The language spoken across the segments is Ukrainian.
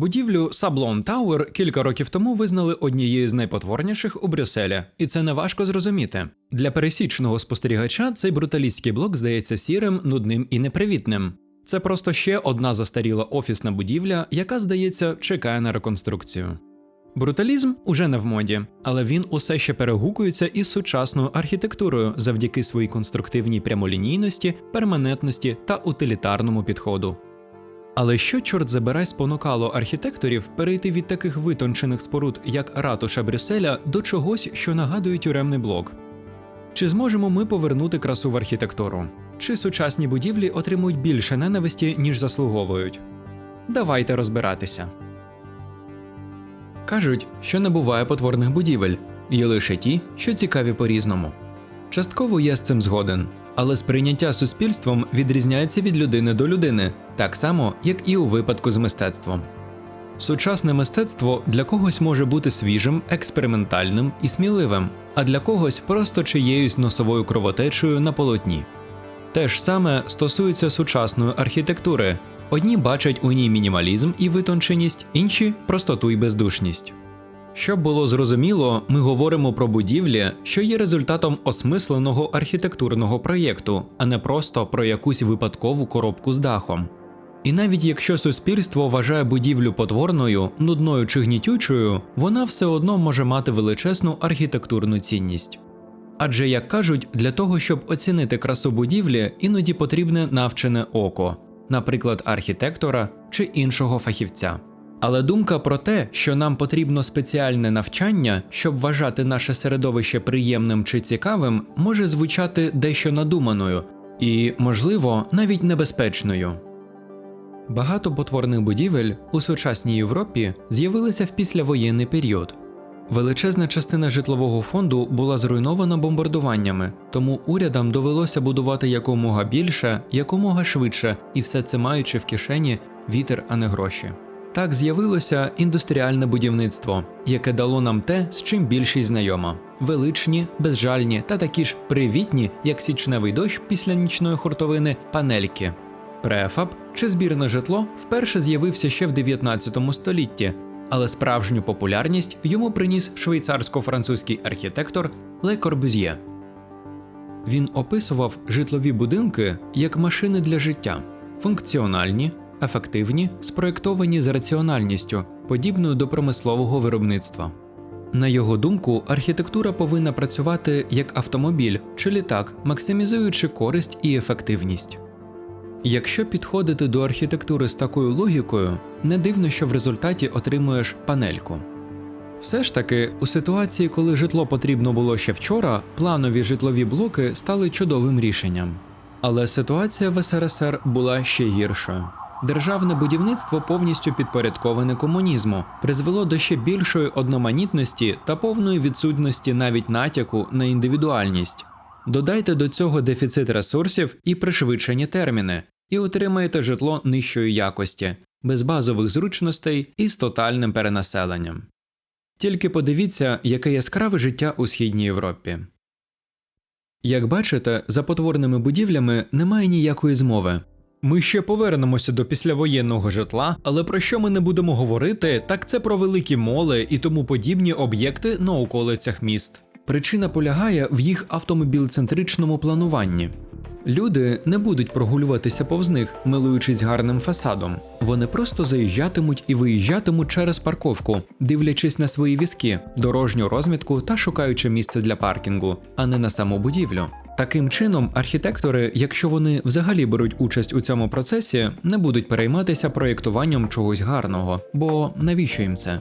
Будівлю Саблон Тауер кілька років тому визнали однією з найпотворніших у Брюсселі, і це не важко зрозуміти. Для пересічного спостерігача цей бруталістський блок здається сірим, нудним і непривітним. Це просто ще одна застаріла офісна будівля, яка, здається, чекає на реконструкцію. Бруталізм уже не в моді, але він усе ще перегукується із сучасною архітектурою завдяки своїй конструктивній прямолінійності, перманентності та утилітарному підходу. Але що, чорт забирай, спонукало архітекторів перейти від таких витончених споруд, як ратуша Брюсселя, до чогось, що нагадує тюремний блок? Чи зможемо ми повернути красу в архітектуру? Чи сучасні будівлі отримують більше ненависті, ніж заслуговують? Давайте розбиратися. Кажуть, що не буває потворних будівель, є лише ті, що цікаві по-різному. Частково я з цим згоден, але сприйняття суспільством відрізняється від людини до людини, так само, як і у випадку з мистецтвом. Сучасне мистецтво для когось може бути свіжим, експериментальним і сміливим, а для когось просто чиєюсь носовою кровотечею на полотні. Те ж саме стосується сучасної архітектури. Одні бачать у ній мінімалізм і витонченість, інші простоту і бездушність. Щоб було зрозуміло, ми говоримо про будівлі, що є результатом осмисленого архітектурного проєкту, а не просто про якусь випадкову коробку з дахом. І навіть якщо суспільство вважає будівлю потворною, нудною чи гнітючою, вона все одно може мати величезну архітектурну цінність. Адже, як кажуть, для того, щоб оцінити красу будівлі, іноді потрібне навчене око, наприклад, архітектора чи іншого фахівця. Але думка про те, що нам потрібно спеціальне навчання, щоб вважати наше середовище приємним чи цікавим, може звучати дещо надуманою і, можливо, навіть небезпечною. Багато потворних будівель у сучасній Європі з'явилися в післявоєнний період. Величезна частина житлового фонду була зруйнована бомбардуваннями, тому урядам довелося будувати якомога більше, якомога швидше, і все це маючи в кишені вітер, а не гроші. Так з'явилося індустріальне будівництво, яке дало нам те, з чим більшість знайома: величні, безжальні та такі ж привітні, як січневий дощ після нічної хуртовини, панельки. Префаб чи збірне житло вперше з'явився ще в 19 столітті, але справжню популярність йому приніс швейцарсько-французький архітектор Ле Корбюз'є. Він описував житлові будинки як машини для життя, функціональні, ефективні, спроєктовані з раціональністю, подібною до промислового виробництва. На його думку, архітектура повинна працювати як автомобіль чи літак, максимізуючи користь і ефективність. Якщо підходити до архітектури з такою логікою, не дивно, що в результаті отримуєш панельку. Все ж таки, у ситуації, коли житло потрібно було ще вчора, планові житлові блоки стали чудовим рішенням. Але ситуація в СРСР була ще гіршою. Державне будівництво повністю підпорядковане комунізму призвело до ще більшої одноманітності та повної відсутності навіть натяку на індивідуальність. Додайте до цього дефіцит ресурсів і пришвидшені терміни, і отримаєте житло нижчої якості, без базових зручностей і з тотальним перенаселенням. Тільки подивіться, яке яскраве життя у східній Європі. Як бачите, за потворними будівлями немає ніякої змови. Ми ще повернемося до післявоєнного житла, але про що ми не будемо говорити, так це про великі моли і тому подібні об'єкти на околицях міст. Причина полягає в їх автомобілцентричному плануванні. Люди не будуть прогулюватися повз них, милуючись гарним фасадом. Вони просто заїжджатимуть і виїжджатимуть через парковку, дивлячись на свої візки, дорожню розмітку та шукаючи місце для паркінгу, а не на саму будівлю. Таким чином, архітектори, якщо вони взагалі беруть участь у цьому процесі, не будуть перейматися проєктуванням чогось гарного, бо навіщо їм це?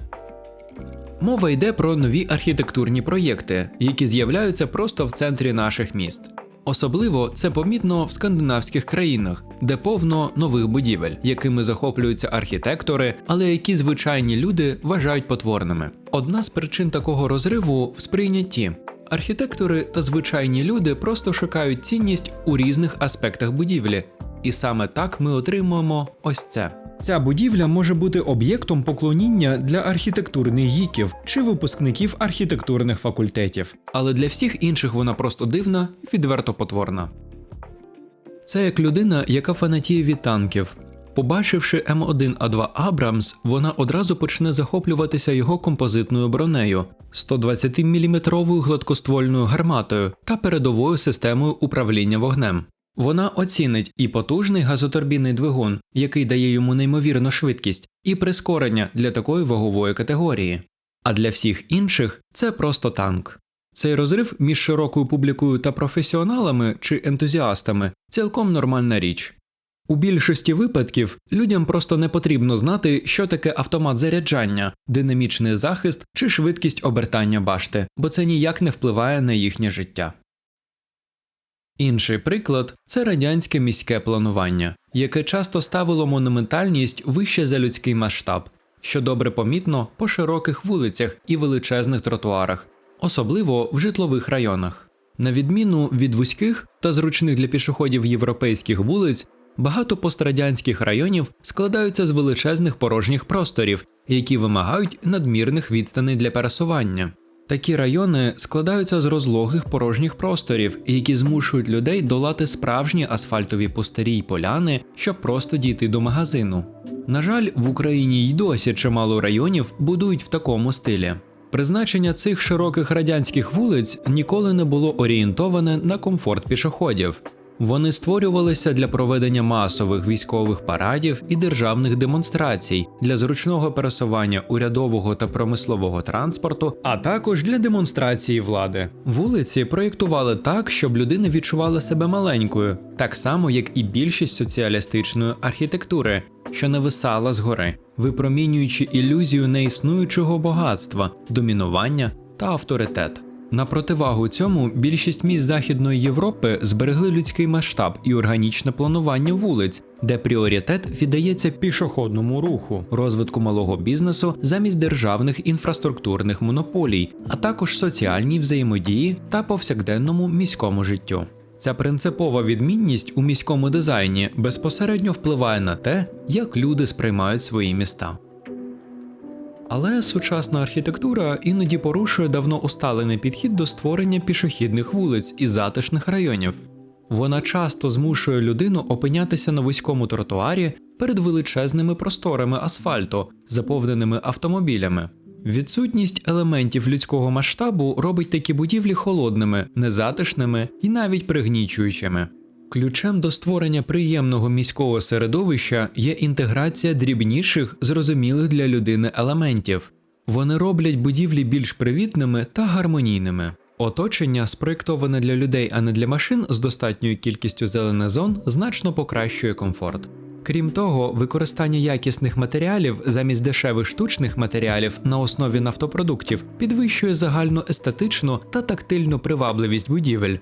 Мова йде про нові архітектурні проєкти, які з'являються просто в центрі наших міст. Особливо це помітно в скандинавських країнах, де повно нових будівель, якими захоплюються архітектори, але які звичайні люди вважають потворними. Одна з причин такого розриву в сприйнятті. Архітектори та звичайні люди просто шукають цінність у різних аспектах будівлі, і саме так ми отримуємо ось це. Ця будівля може бути об'єктом поклоніння для архітектурних гіків чи випускників архітектурних факультетів, але для всіх інших вона просто дивна відверто потворна. Це як людина, яка фанатіє від танків. Побачивши М1А2 Абрамс, вона одразу почне захоплюватися його композитною бронею, 120-мм гладкоствольною гарматою та передовою системою управління вогнем. Вона оцінить і потужний газотурбінний двигун, який дає йому неймовірну швидкість, і прискорення для такої вагової категорії. А для всіх інших це просто танк. Цей розрив між широкою публікою та професіоналами чи ентузіастами цілком нормальна річ. У більшості випадків людям просто не потрібно знати, що таке автомат заряджання, динамічний захист чи швидкість обертання башти, бо це ніяк не впливає на їхнє життя. Інший приклад це радянське міське планування, яке часто ставило монументальність вище за людський масштаб, що добре помітно по широких вулицях і величезних тротуарах, особливо в житлових районах. На відміну від вузьких та зручних для пішоходів європейських вулиць, багато пострадянських районів складаються з величезних порожніх просторів, які вимагають надмірних відстаней для пересування. Такі райони складаються з розлогих порожніх просторів, які змушують людей долати справжні асфальтові пустирі й поляни, щоб просто дійти до магазину. На жаль, в Україні й досі чимало районів будують в такому стилі. Призначення цих широких радянських вулиць ніколи не було орієнтоване на комфорт пішоходів. Вони створювалися для проведення масових військових парадів і державних демонстрацій для зручного пересування урядового та промислового транспорту, а також для демонстрації влади. Вулиці проєктували так, щоб людина відчувала себе маленькою, так само як і більшість соціалістичної архітектури, що нависала згори, випромінюючи ілюзію неіснуючого багатства, домінування та авторитет. На противагу цьому більшість міст Західної Європи зберегли людський масштаб і органічне планування вулиць, де пріоритет віддається пішохідному руху, розвитку малого бізнесу замість державних інфраструктурних монополій, а також соціальній взаємодії та повсякденному міському життю. Ця принципова відмінність у міському дизайні безпосередньо впливає на те, як люди сприймають свої міста. Але сучасна архітектура іноді порушує давно усталений підхід до створення пішохідних вулиць і затишних районів. Вона часто змушує людину опинятися на вузькому тротуарі перед величезними просторами асфальту, заповненими автомобілями. Відсутність елементів людського масштабу робить такі будівлі холодними, незатишними і навіть пригнічуючими. Ключем до створення приємного міського середовища є інтеграція дрібніших, зрозумілих для людини елементів. Вони роблять будівлі більш привітними та гармонійними. Оточення, спроєктоване для людей, а не для машин з достатньою кількістю зелених зон, значно покращує комфорт. Крім того, використання якісних матеріалів замість дешевих штучних матеріалів на основі нафтопродуктів підвищує загальну естетичну та тактильну привабливість будівель.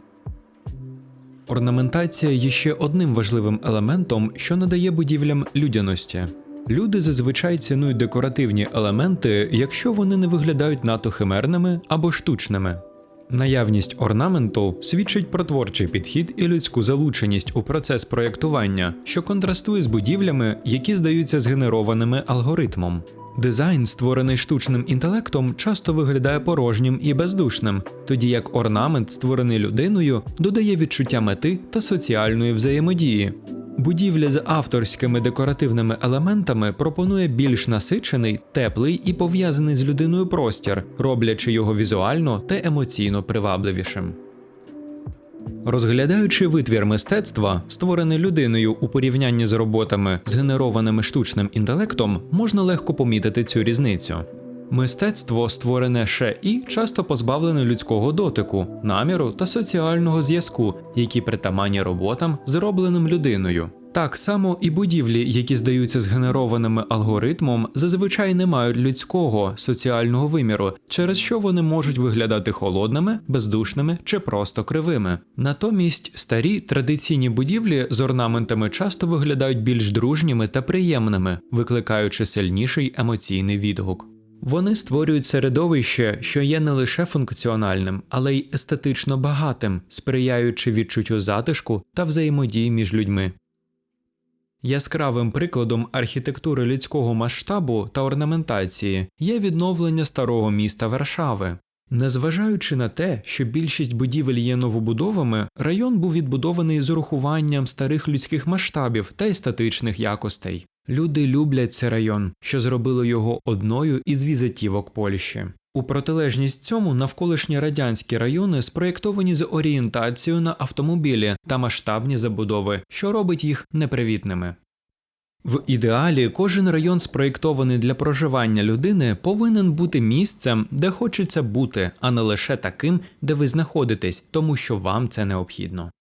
Орнаментація є ще одним важливим елементом, що надає будівлям людяності. Люди зазвичай цінують декоративні елементи, якщо вони не виглядають надто химерними або штучними. Наявність орнаменту свідчить про творчий підхід і людську залученість у процес проєктування, що контрастує з будівлями, які здаються згенерованими алгоритмом. Дизайн, створений штучним інтелектом, часто виглядає порожнім і бездушним, тоді як орнамент, створений людиною, додає відчуття мети та соціальної взаємодії. Будівля з авторськими декоративними елементами пропонує більш насичений, теплий і пов'язаний з людиною простір, роблячи його візуально та емоційно привабливішим. Розглядаючи витвір мистецтва, створений людиною у порівнянні з роботами, згенерованими штучним інтелектом, можна легко помітити цю різницю. Мистецтво створене ще і часто позбавлене людського дотику, наміру та соціального зв'язку, які притаманні роботам, зробленим людиною. Так само і будівлі, які здаються згенерованими алгоритмом, зазвичай не мають людського соціального виміру, через що вони можуть виглядати холодними, бездушними чи просто кривими. Натомість старі традиційні будівлі з орнаментами часто виглядають більш дружніми та приємними, викликаючи сильніший емоційний відгук. Вони створюють середовище, що є не лише функціональним, але й естетично багатим, сприяючи відчуттю затишку та взаємодії між людьми. Яскравим прикладом архітектури людського масштабу та орнаментації є відновлення старого міста Варшави. Незважаючи на те, що більшість будівель є новобудовами, район був відбудований з урахуванням старих людських масштабів та естетичних якостей. Люди люблять цей район, що зробило його одною із візитівок Польщі. У протилежність цьому навколишні радянські райони спроєктовані з орієнтацією на автомобілі та масштабні забудови, що робить їх непривітними. В ідеалі кожен район, спроєктований для проживання людини, повинен бути місцем, де хочеться бути, а не лише таким, де ви знаходитесь, тому що вам це необхідно.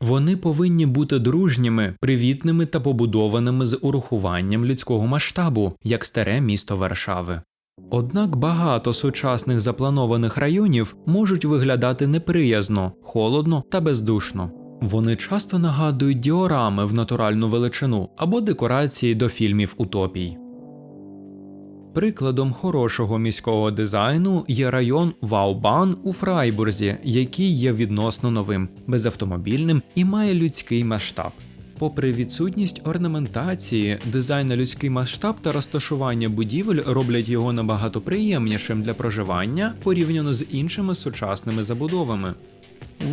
Вони повинні бути дружніми, привітними та побудованими з урахуванням людського масштабу, як старе місто Варшави. Однак багато сучасних запланованих районів можуть виглядати неприязно, холодно та бездушно. Вони часто нагадують діорами в натуральну величину або декорації до фільмів утопій. Прикладом хорошого міського дизайну є район Ваубан у Фрайбурзі, який є відносно новим, безавтомобільним і має людський масштаб. Попри відсутність орнаментації, дизайн на людський масштаб та розташування будівель роблять його набагато приємнішим для проживання порівняно з іншими сучасними забудовами.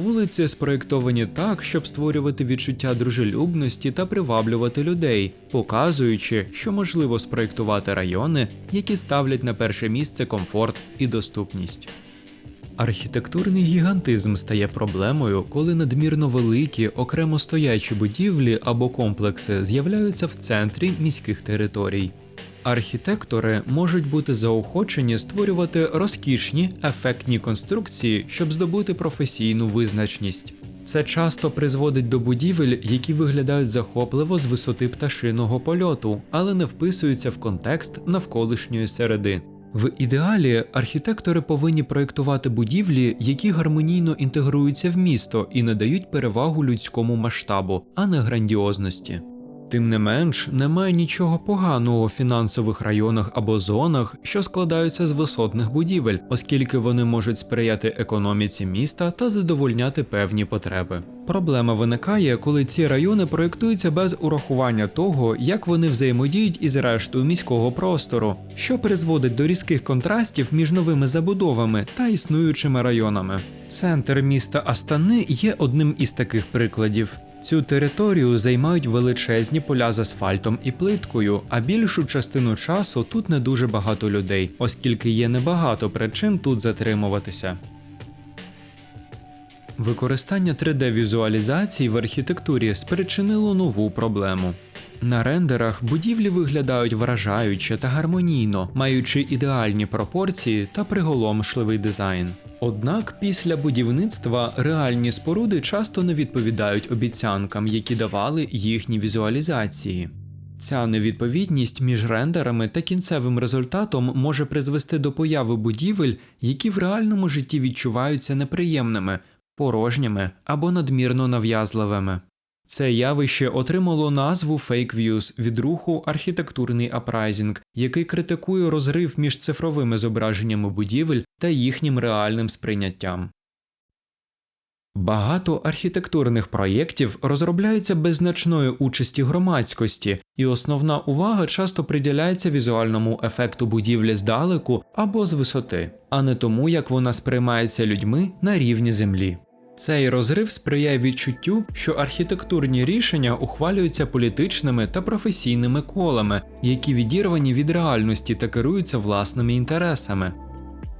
Вулиці спроєктовані так, щоб створювати відчуття дружелюбності та приваблювати людей, показуючи, що можливо спроєктувати райони, які ставлять на перше місце комфорт і доступність. Архітектурний гігантизм стає проблемою, коли надмірно великі окремо стоячі будівлі або комплекси з'являються в центрі міських територій. Архітектори можуть бути заохочені створювати розкішні ефектні конструкції, щоб здобути професійну визначність. Це часто призводить до будівель, які виглядають захопливо з висоти пташиного польоту, але не вписуються в контекст навколишньої середи. В ідеалі архітектори повинні проєктувати будівлі, які гармонійно інтегруються в місто і надають перевагу людському масштабу, а не грандіозності. Тим не менш, немає нічого поганого в фінансових районах або зонах, що складаються з висотних будівель, оскільки вони можуть сприяти економіці міста та задовольняти певні потреби. Проблема виникає, коли ці райони проєктуються без урахування того, як вони взаємодіють із рештою міського простору, що призводить до різких контрастів між новими забудовами та існуючими районами. Центр міста Астани є одним із таких прикладів. Цю територію займають величезні поля з асфальтом і плиткою, а більшу частину часу тут не дуже багато людей, оскільки є небагато причин тут затримуватися. Використання 3D-візуалізацій в архітектурі спричинило нову проблему. На рендерах будівлі виглядають вражаюче та гармонійно, маючи ідеальні пропорції та приголомшливий дизайн. Однак після будівництва реальні споруди часто не відповідають обіцянкам, які давали їхні візуалізації. Ця невідповідність між рендерами та кінцевим результатом може призвести до появи будівель, які в реальному житті відчуваються неприємними, порожніми або надмірно нав'язливими. Це явище отримало назву Fake Views від руху архітектурний апрайзінг, який критикує розрив між цифровими зображеннями будівель та їхнім реальним сприйняттям. Багато архітектурних проєктів розробляються без значної участі громадськості, і основна увага часто приділяється візуальному ефекту будівлі здалеку або з висоти, а не тому, як вона сприймається людьми на рівні землі. Цей розрив сприяє відчуттю, що архітектурні рішення ухвалюються політичними та професійними колами, які відірвані від реальності та керуються власними інтересами.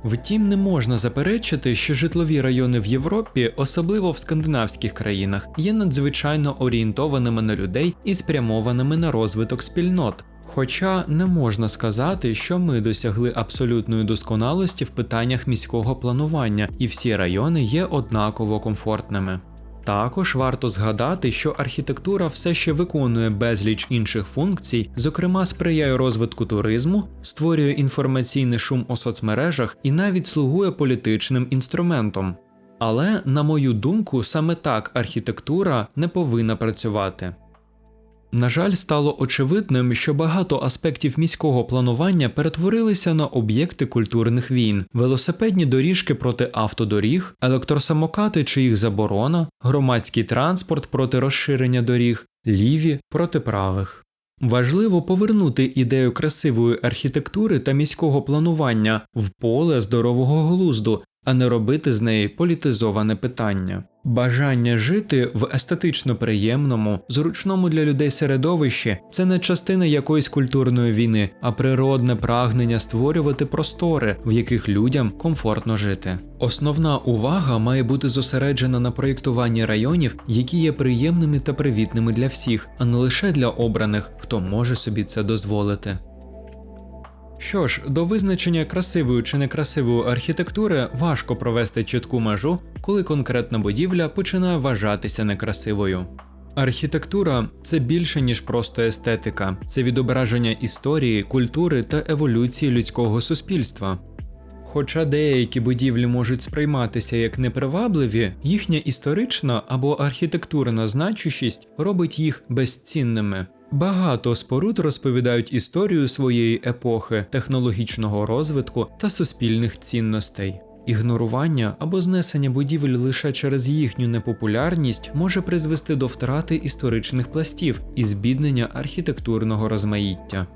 Втім, не можна заперечити, що житлові райони в Європі, особливо в скандинавських країнах, є надзвичайно орієнтованими на людей і спрямованими на розвиток спільнот. Хоча не можна сказати, що ми досягли абсолютної досконалості в питаннях міського планування, і всі райони є однаково комфортними. Також варто згадати, що архітектура все ще виконує безліч інших функцій, зокрема сприяє розвитку туризму, створює інформаційний шум у соцмережах і навіть слугує політичним інструментом. Але, на мою думку, саме так архітектура не повинна працювати. На жаль, стало очевидним, що багато аспектів міського планування перетворилися на об'єкти культурних війн, велосипедні доріжки проти автодоріг, електросамокати чи їх заборона, громадський транспорт проти розширення доріг, ліві проти правих. Важливо повернути ідею красивої архітектури та міського планування в поле здорового глузду а не робити з неї політизоване питання. Бажання жити в естетично приємному, зручному для людей середовищі це не частина якоїсь культурної війни, а природне прагнення створювати простори, в яких людям комфортно жити. Основна увага має бути зосереджена на проєктуванні районів, які є приємними та привітними для всіх, а не лише для обраних, хто може собі це дозволити. Що ж, до визначення красивої чи некрасивої архітектури важко провести чітку межу, коли конкретна будівля починає вважатися некрасивою. Архітектура це більше ніж просто естетика, це відображення історії, культури та еволюції людського суспільства. Хоча деякі будівлі можуть сприйматися як непривабливі, їхня історична або архітектурна значущість робить їх безцінними. Багато споруд розповідають історію своєї епохи, технологічного розвитку та суспільних цінностей. Ігнорування або знесення будівель лише через їхню непопулярність може призвести до втрати історичних пластів і збіднення архітектурного розмаїття.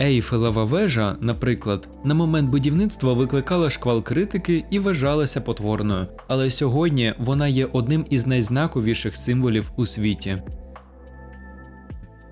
Ейфелева вежа, наприклад, на момент будівництва викликала шквал критики і вважалася потворною, але сьогодні вона є одним із найзнаковіших символів у світі.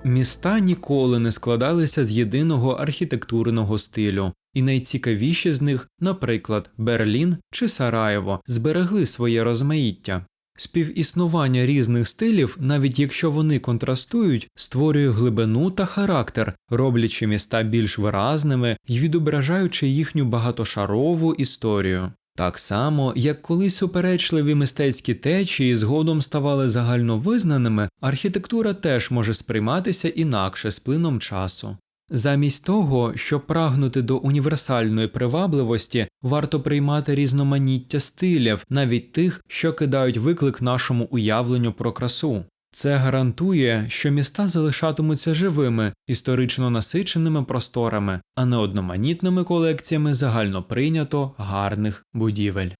Міста ніколи не складалися з єдиного архітектурного стилю, і найцікавіші з них, наприклад, Берлін чи Сараєво, зберегли своє розмаїття. Співіснування різних стилів, навіть якщо вони контрастують, створює глибину та характер, роблячи міста більш виразними і відображаючи їхню багатошарову історію. Так само, як колись суперечливі мистецькі течії згодом ставали загальновизнаними, архітектура теж може сприйматися інакше з плином часу. Замість того, щоб прагнути до універсальної привабливості, варто приймати різноманіття стилів, навіть тих, що кидають виклик нашому уявленню про красу. Це гарантує, що міста залишатимуться живими, історично насиченими просторами, а не одноманітними колекціями загальноприйнято гарних будівель.